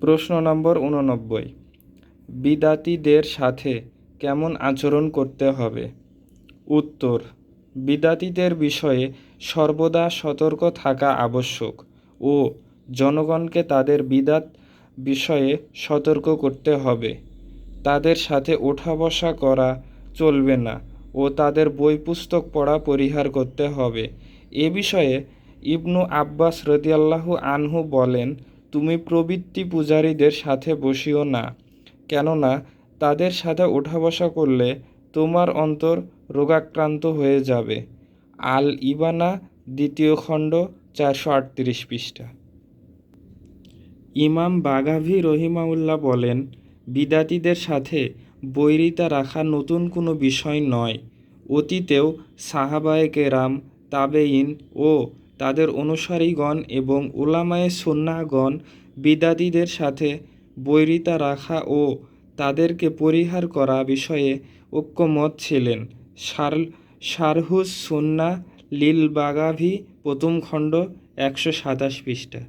প্রশ্ন নম্বর উননব্বই বিদাতীদের সাথে কেমন আচরণ করতে হবে? উত্তর বিদাতীদের বিষয়ে সর্বদা সতর্ক থাকা আবশ্যক ও জনগণকে তাদের বিদাত বিষয়ে সতর্ক করতে হবে। তাদের সাথে ওঠা বসা করা চলবে না ও তাদের বই পুস্তক পড়া পরিহার করতে হবে। এ বিষয়ে ইবনু আব্বাস রদিয়াল্লাহু আনহু বলেন তুমি প্রবৃত্তি পূজারীদের সাথে বসিও না, কেননা তাদের সাথে ওঠা বসা করলে তোমার অন্তর রোগাক্রান্ত হয়ে যাবে। আল ইবানা, দ্বিতীয় খণ্ড, চারশো আটত্রিশ পৃষ্ঠা। ইমাম বাগাভি রহিমাউল্লাহ বলেন, বিদাতীদের সাথে বৈরিতা রাখা নতুন কোনো বিষয় নয়। অতীতেও সাহাবায়ে কেরাম তাবেইন ও তাদের অনুসারীগণ এবং উলামায়ে সুন্নাহগণ বিদাদীদের সাথে বৈরিতা রাখা ও তাদেরকে পরিহার করা বিষয়ে ঐক্যমত ছিলেন। সার সারহুস সুন্না লিল বাগাভি প্রথম খণ্ড একশো সাতাশ পৃষ্ঠা।